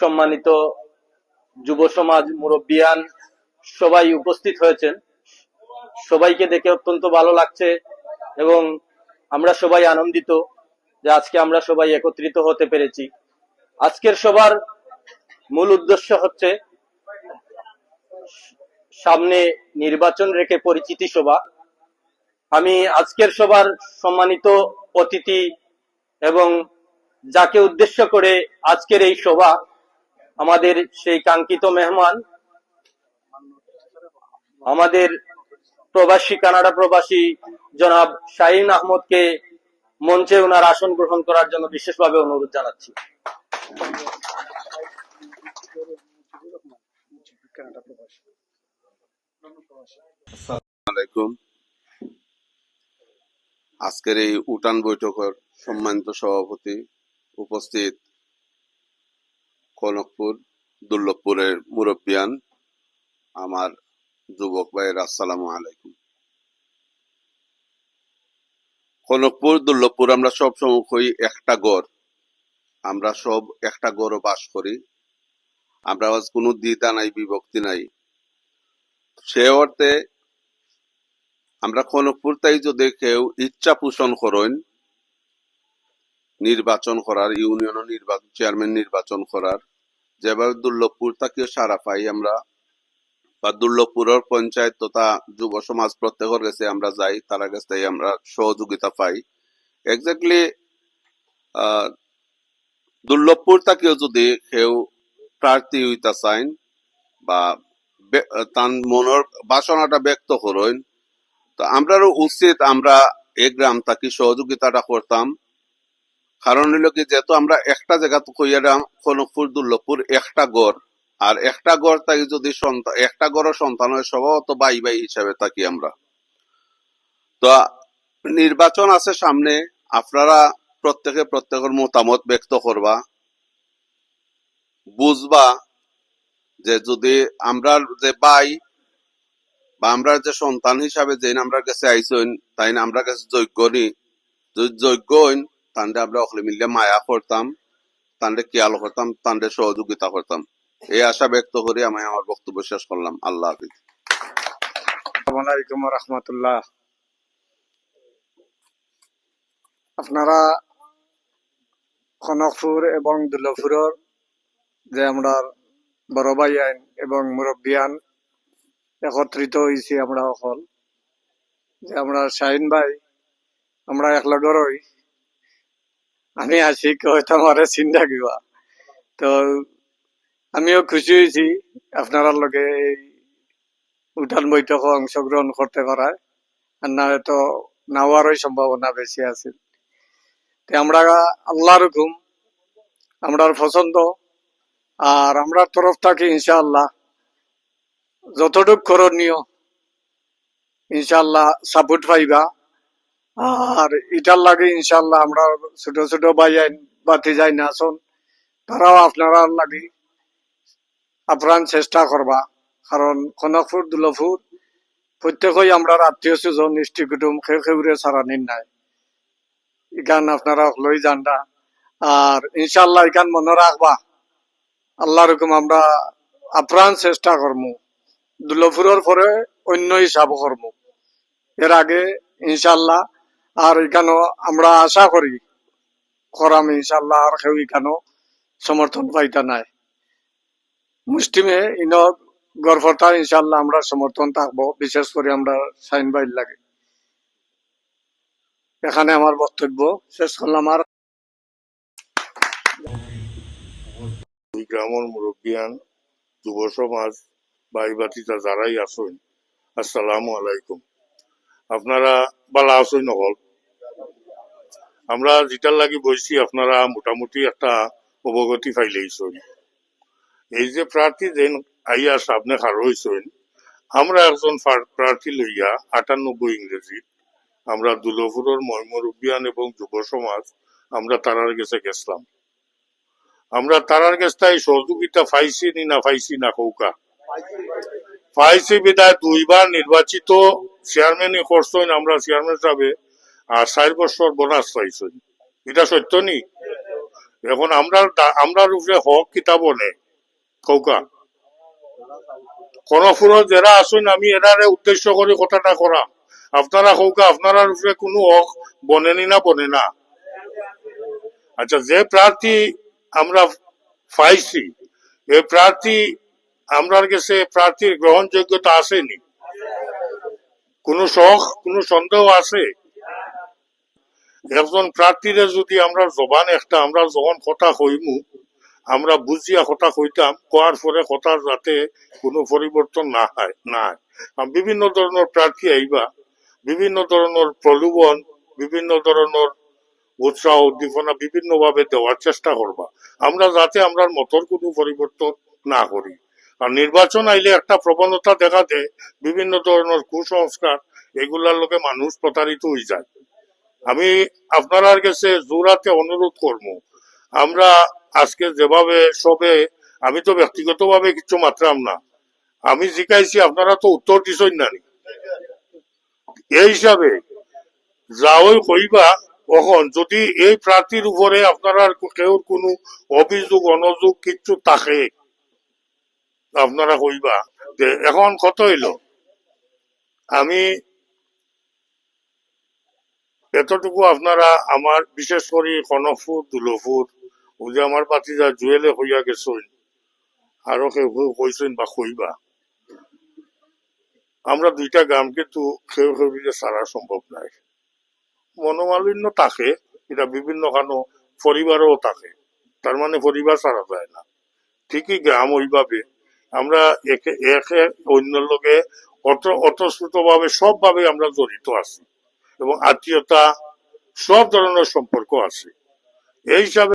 সম্মানিত যুব সমাজ মুরব্বিয়ান সবাই উপস্থিত হয়েছেন। সবাইকে দেখে অত্যন্ত ভালো লাগছে এবং আমরা সবাই আনন্দিত যে আজকে আমরা সবাই একত্রিত হতে পেরেছি। আজকের সবার মূল উদ্দেশ্য হচ্ছে সামনে নির্বাচন রেখে পরিচিতি সভা। আমি আজকের সবার সম্মানিত অতিথি এবং যাকে উদ্দেশ্য করে আজকের এই সভা আমাদের সেই কাঙ্ক্ষিত মেহমান, আমাদের প্রবাসী কানাডা প্রবাসী জনাব শাহিন আহমদকে মঞ্চে ওনার আসন গ্রহণ করার জন্য বিশেষভাবে অনুরোধ জানাচ্ছি। আজকের এই উঠান বৈঠকের সম্মানিত সভাপতি উপস্থিত কনকপুর, দুর্লভপুরের মুরব্বিয়ান, আমার যুবক ভাইয়ের আসসালামু আলাইকুম। কনকপুর, দুর্লভপুর আমরা সব সময় একটা গড়। আমরা সব একটা গড় বাস করি। আমরা আজ কোনো দ্বিধা নাই, বিভক্তি নাই। সে অর্থে আমরা খনকপুর তাই যদি কেউ ইচ্ছা পোষণ করেন, নির্বাচন করার ইউনিয়ন নির্বাচন, চেয়ারম্যান নির্বাচন করার যেভাবে দুর্লভপুর থেকে সারা পাই আমরা। বা দুর্লভপুরের পঞ্চায়েত তথা যুব সমাজ প্রত্যেকের কাছে আমরা যাই, তারা কাছে আমরা সহযোগিতা পাই। এক্স্যাক্টলি দুর্লভপুর থেকেও যদি কেউ প্রার্থী হইতা চাইন বা তার মনের বাসনাটা ব্যক্ত করেন, তো আমরারও উচিত আমরা এই গ্রাম থাকি সহযোগিতাটা করতাম। কারণ হইল কি, যেহেতু আমরা একটা জায়গা তো কইয়ারাম কনকপুর, দুর্লভপুর, একটা গড়। আর একটা গড় থাকি যদি সন্তান, একটা গড়ের সন্তান হয়, স্বভাবত বাই বাই হিসাবে থাকি আমরা। তো নির্বাচন আছে সামনে, আপনারা প্রত্যেকে প্রত্যেকের মতামত ব্যক্ত করবা। বুঝবা যে যদি আমরা যে বাই বা আমরা যে সন্তান হিসাবে যে আমরা কাছে আইসইন তাই আমরা কাছে যোগ্য নি। যদি যোগ্য হইন তাহলে আমরা অকলে মিললে মায়া করতাম তাহলে খেয়াল করতাম তাহলে সহযোগিতা করতাম। এই আশা ব্যক্ত করে আমি আমার বক্তব্য শেষ করলাম। আল্লাহ হাফিজ। রহমতুল্লাহ। আপনারা কনকপুর এবং দুল্লপুরের যে আমরা বড় ভাই আইন এবং মুরব্বিয়ান একত্রিত হয়েছি আমরা সকল যে আমরা শাহিন ভাই, আমরা একলগর হই আমি আছি হয়তো আমার চিন্তা কিবা? তো আমিও খুশি হয়েছি আপনার লগে এই উঠান বৈঠকে অংশগ্রহণ করতে পারায় আর না তো নাওয়ারই সম্ভাবনা বেশি আছে আমরা আল্লাহর ঘুম আমরার পছন্দ আর আমরা তরফ থাকি ইনশাআল্লাহ যতটুক করণীয়, ইনশাআল্লাহ সাপোর্ট পাইবা। আর এটার লাগে ইনশাল্লাহ আমরা ছোট ছোট ভাই বাতি যাই না আসুন তারাও আপনারা লাগি আপ্রাণ চেষ্টা করবা। কারণ কনকপুর দুলপুর প্রত্যেকই আমরা আত্মীয় স্বজন ইষ্টি কুটুম খেউ খেউরে সারা নিন নাই। ইখান আপনারা লই জানডা আর ইনশাল্লাহ ইখান মনে রাখবা, আল্লাহ রকম আমরা আপ্রাণ চেষ্টা করমু। দুলপুরের পরে অন্য হিসাব করমু। এর আগে ইনশাল্লাহ আর এখানেও আমরা আশা করি করাম ইনশাল্লাহ আর কেউ এখানেও সমর্থন পাইতা নাই। মুসলিমে ইন গর্ভটা ইনশাল্লাহ আমরা সমর্থন থাকব, বিশেষ করে আমরা সাইন বাইর লাগে। এখানে আমার বক্তব্য শেষ করলাম আর গ্রামের মুরব্বিয়ান যুব সমাজ বাতিতা যারাই আসুন আসসালামু আলাইকুম। আপনারা বালা আসুন নকল আমরা যেটার লাগি বইছি, আপনারা মোটামুটি একটা অবগতি পাইলেইছেন এই যে প্রার্থী যেন আইয়া সামনে হার হয়েছেন আমরা একজন প্রার্থী লইয়া আটানব্বই ইংরেজি আমরা দুলপুরের ময়মুরব্বিয়ান এবং যুব সমাজ, আমরা তারার গেছে গেছিলাম। আমরা তারার থেকে সহযোগিতা পাইছি নি না পাইছি না কৌকা পাইছি বিদায় দুইবার নির্বাচিত চেয়ারম্যানই করছেন, আমরা চেয়ারম্যান হিসাবে, আর চার বছর বোনাস পাইছেন। এটা সত্য নি? এখন আমরা আমরা উপরে হক কিতাব নেই কৌকা। কনফুর যারা আসুন আমি এরারে উদ্দেশ্য করে কথাটা করা আপনারা কৌকা, আপনারা উপরে কোনো হক বনেনি না বনে না। আচ্ছা যে প্রার্থী আমরা পাইছি এই প্রার্থী, আমরার কাছে প্রার্থীর গ্রহণযোগ্যতা আসেনি। কোনো শখ, কোনো সন্দেহ আছে? একজন প্রার্থীরে যদি আমরা জবান একটা, আমরা যখন কথা কইমু, আমরা বুঝিয়া কথা কইতাম কোয়ার পরে কথা যাতে কোনো পরিবর্তন না হয় না। বিভিন্ন ধরনের প্রার্থী আইবা বিভিন্ন ধরনের প্রলোভন বিভিন্ন ধরনের উৎসাহ উদ্দীপনা বিভিন্ন ভাবে দেওয়ার চেষ্টা করবা আমরা যাতে আমরা মতর কোনো পরিবর্তন না করি। আর নির্বাচন আইলে একটা প্রবণতা দেখা দেয়, বিভিন্ন ধরনের কুসংস্কার, এগুলার লোকে মানুষ প্রতারিত হয়ে যায় আমি আপনার কাছে জোরাতে অনুরোধ করব, আমরা আজকে যেভাবে সবে, আমি তো ব্যক্তিগতভাবে কিছু মাত্রাম না, আমি জিকাইছি আপনারা তো উত্তর দিছই না। এই হিসাবে যাওই কইবা কখন যদি এই প্রার্থীর উপরে আপনারা কেউ কোনো অভিযোগ, অনযোগ কিছু থাকে আপনারা কইবা যে এখন কত হইল? আমি এতটুকু আপনারা আমার, বিশেষ করে কনকপুর, দুলপুর, ও যে আমার বাতিজা জুয়েলে হইয়া গেছেন, আরও কেউ কইছেন বা কইবা। আমরা দুইটা গ্রাম কিন্তু কেউ মিলে সারা সম্ভব নাই। মনোমালিন্য থাকে, এটা বিভিন্ন কারণ পরিবারও থাকে, তার মানে পরিবার সারা যায় না। ঠিকই গ্রাম ওইভাবে। আমরা একে একে অন্য লোকে অত ভাবে সবভাবে আমরা জড়িত আছি এবং আত্মীয়তা সব ধরনের সম্পর্ক আছে। এই হিসাবে